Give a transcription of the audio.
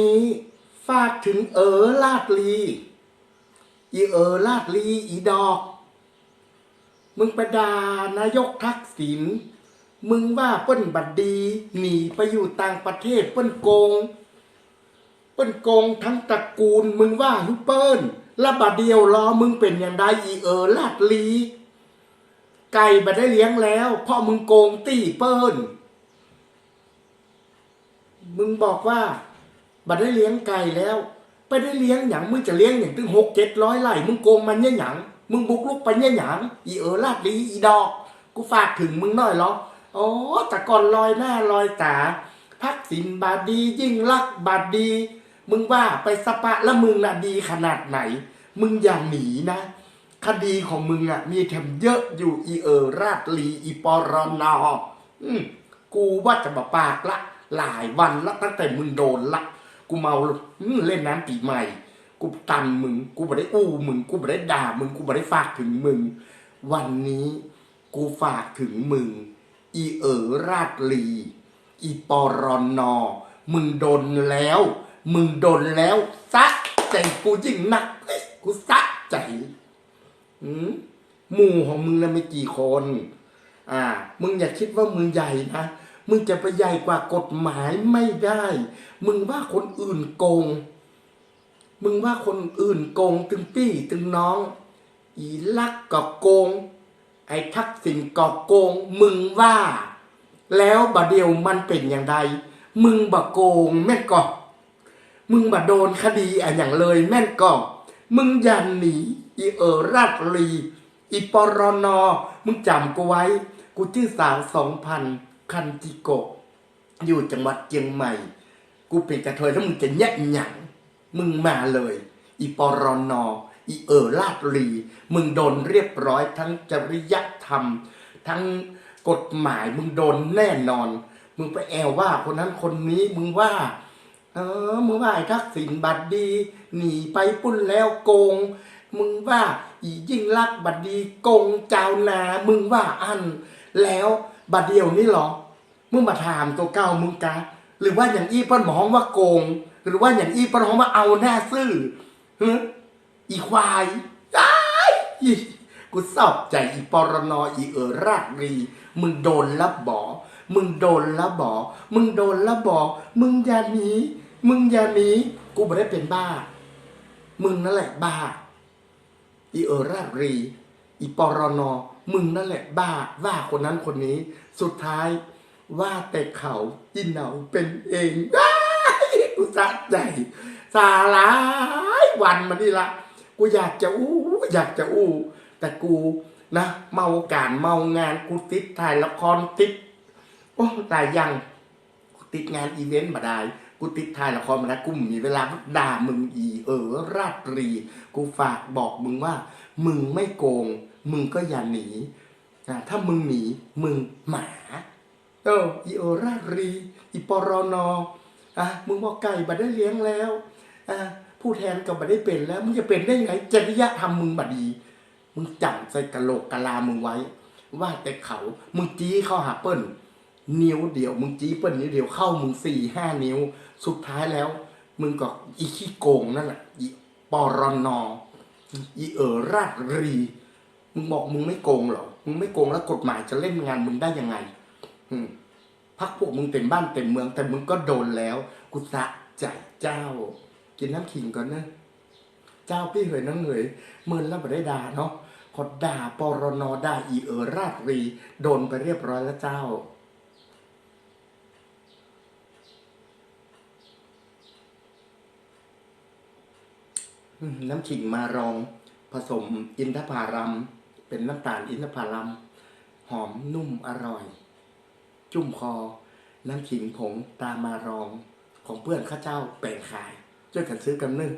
นี้ฝากถึงเออลาดลี อีเออลาดลีอีดอก มึงประดานายกทักษิณมึงว่าเปิ้นบัดดี หนีไปอยู่ต่างประเทศเปิ้นโกง เปิ้นโกงทั้งตระกูล มึงว่ายุเปิ้นล้วบัดเดียวรอมึงเป็นอย่างใดอีเออลาดลี ไก่บัดได้เลี้ยงแล้ว เพราะมึงโกงตีเปิ้นมึงบอกว่า บัดได้เลี้ยงไก่แล้ว ไปได้เลี้ยงหยังมึงจะเลี้ยงอย่างถึงหกเจ็ดร้อยไร่มึงโกงมันเนี่ยหยังมึงบุกลุกไปเนี่ยหยังอีเออลาดลีอีดอกกูฝากถึงมึงหน่อยหรออ๋อแต่ก่อนลอยหน้าลอยตาทักษิณบาดดียิ่งลักบาดดี มึงว่าไปสปะแล้วมึงน่ะดีขนาดไหน มึงอย่าหนีนะ คดีของมึงอะ มีแถมเยอะอยู่อีเออราดลีอีปอรนออืมกูว่าจะมาปากละ หลายวันละตั้งแต่มึงโดนละ กูเมาเล่นน้ำปีใหม่ กูตันมึง กูไม่ได้อู้มึง กูไม่ได้ด่ามึง กูไม่ได้ฝากถึงมึง วันนี้กูฝากถึงมึง อีเอ๋อราดลี อีปอรอนนอ มึงโดนแล้ว มึงโดนแล้วซะใจกูยิ่งหนักกูสะใจอืมหมู่ของมึงนะไม่กี่คน อ่า มึงอย่าคิดว่ามึงใหญ่นะ มึงจะไปใหญ่กว่ากฎหมายไม่ได้ มึงว่าคนอื่นโกง มึงว่าคนอื่นโกงตึงปี้ตึงน้อง อีลักก็โกง ไอ้ทักษิณก็โกง มึงว่า แล้วบะเดียวมันเป็นอย่างใด มึงบะโกงแม่นก็มึงบะโดนคดีอะอย่างเลยแม่นก็มึงอย่าหนีอีเออราดลีอีปรนอมึงจำกูไว้ กูชื่อสาวสองพัน คันจิโกะอยู่จังหวัดเชียงใหม่ กูเป็นกระเทยแล้วมึงจะแย่หยังมึงมาเลย อีปรนออีเออลาดลี มึงโดนเรียบร้อยทั้งจริยธรรม ทั้งกฎหมายมึงโดนแน่นอน มึงไปแอวว่าคนนั้นคนนี้มึงว่า เออมึงว่าไอ้ทักษิณบัตรดี หนีไปปุ้นแล้วโกง มึงว่าอียิ่งลักบัตรดีโกงเจ้านา มึงว่าอันแล้ว บัตรเดียวนี่หรอมึงมาถามตัวเก้ามึงกะหรือว่าอย่างอี้ป้อนมองว่าโกง หรือว่าอย่างอี้ป้อนมองว่าเอาหน้าซื่อฮึอีควายอ้ายกูสอบใจอีปรนออีเออรากรีมึงโดนละบ่อมึงโดนละบ่อมึงโดนละบ่อมึงอย่าหนีมึงอย่าหนีกูไม่ได้เป็นบ้า มึงนั่นแหละบ้า อีเออรากรี อีปรนอ มึงนั่นแหละบ้าว่าคนนั้นคนนี้ สุดท้ายว่าแต่เขาอีเหนาเป็นเองอ้กูสะใจสาหลายวันมานี่ละกูอยากจะอู้อยากจะอู้ แต่กูนะเมาการเมางานกูติดถ่ายละครติดโอ้ตายยังติดงานอีเวนต์มาได้ กูติดถ่ายละครมาได้วกูมีเวลาด่ามึงอี เออ ราตรี กูฝากบอกมึงว่า มึงไม่โกง มึงก็อย่าหนีนะถ้ามึงหนีมึงหมา เอออีเออราตรี อีปรนออะมึงบอกไก่บัดได้เลี้ยงแล้วอะผู้แทนก็บัดได้เป็นแล้วมึงจะเป็นได้ไงจริยธรรมมึงบัดดี มึงจำใส่กะโหลกกะลามึงไว้ ว่าแต่เขามึงจี้เข้าหาเปิ้ล นิ้วเดียวมึงจี้เปิ้ลนิ้วเดียวเข้ามึงสี่ห้านิ้ว สุดท้ายแล้ว มึงก็อีขี้โกงนั่นแหละอีปรนออีเออราดรี มึงบอกมึงไม่โกงเหรอมึงไม่โกงแล้วกฎหมายจะเล่นงานมึงได้ยังไงอืพักพวกมึงเต็มบ้านเต็มเมือง แต่มึงก็โดนแล้วกูสะใจเจ้า กินน้ำขิงก่อนนะเจ้าพี่เหยน้องเหยเมินแล้วไม่ได้ด่าเนาะพอด่าปรนอด่าอีเออราดรี โดนไปเรียบร้อยแล้วเจ้า น้ำขิงมารอง ผสมอินทผลัม เป็นน้ำตาลอินทผลัม หอมนุ่มอร่อย จุ่มคอ น้ำขิงผงตามารอง ของเพื่อนข้าเจ้าแปลงขายช่วยกันซื้อกันนึ่ง